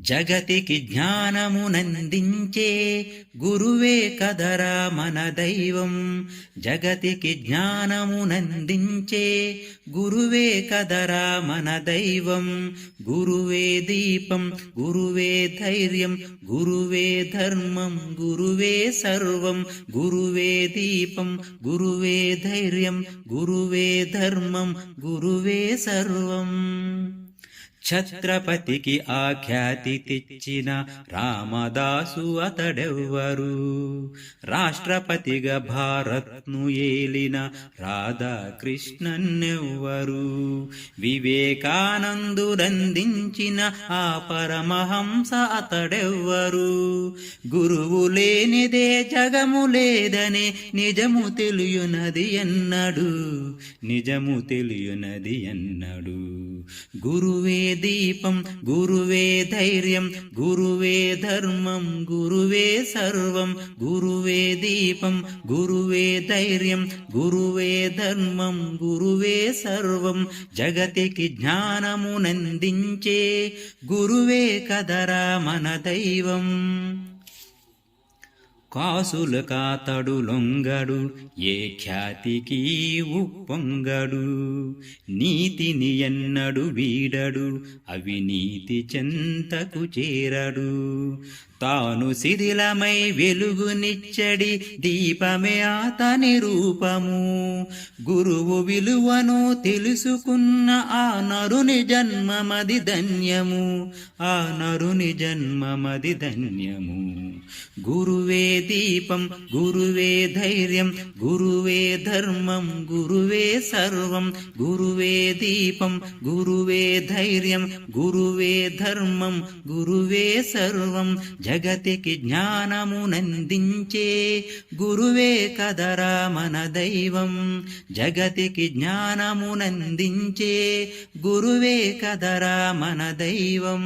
జగతికి జ్ఞానమునందించే గురువే కదరా మన దైవం. జగతికి జ్ఞానమునందించే గురువే కదరా మన దైవం. గురువే దీపం గురువే ధైర్యం గురువే ధర్మం గురువే సర్వం. గురువే దీపం గురువే ధైర్యం గురువే ధర్మం గురువే సర్వం. ఛత్రపతికి ఆఖ్యాతి తెచ్చిన రామదాసు అతడెవ్వరు? రాష్ట్రపతిగా భారత్ను ఏలిన రాధాకృష్ణన్నెవ్వరు? వివేకానందురందించిన ఆ పరమహంస అతడెవ్వరు? గురువు లేనిదే జగము లేదనే నిజము తెలియనది ఎన్నడు? నిజము తెలియనది ఎన్నడు? గురువే దీపం గురువే ధైర్యం గురువే ధర్మం గురువే సర్వం గురువే దీపం గురువే ధైర్యం గురువే ధర్మం గురువే సర్వం. జగతికి జ్ఞానమునందించే గురువే కదరా మన దైవం. కాసుల కాతడు లొంగడు ఏ ఖ్యాతికి ఉప్పొంగడు? నీతిని ఎన్నడు వీడడు అవినీతి చెంతకు చేరడు. తాను శిథిలమై వెలుగునిచ్చడి దీపమే అతని రూపము. గురువు విలువను తెలుసుకున్న ఆ నరుని జన్మమది ధన్యము. ఆ నరుని జన్మమది ధన్యము. గురువే దీపం గురువే ధైర్యం గురువే ధర్మం గురువే సర్వం. గురువే దీపం గురువే ధైర్యం గురువే ధర్మం గురువే సర్వం. జగతికి జ్ఞానమునందించే గురువే కదరా మన దైవం. జగతికి జ్ఞానమునందించే గురువే కదరా మన దైవం.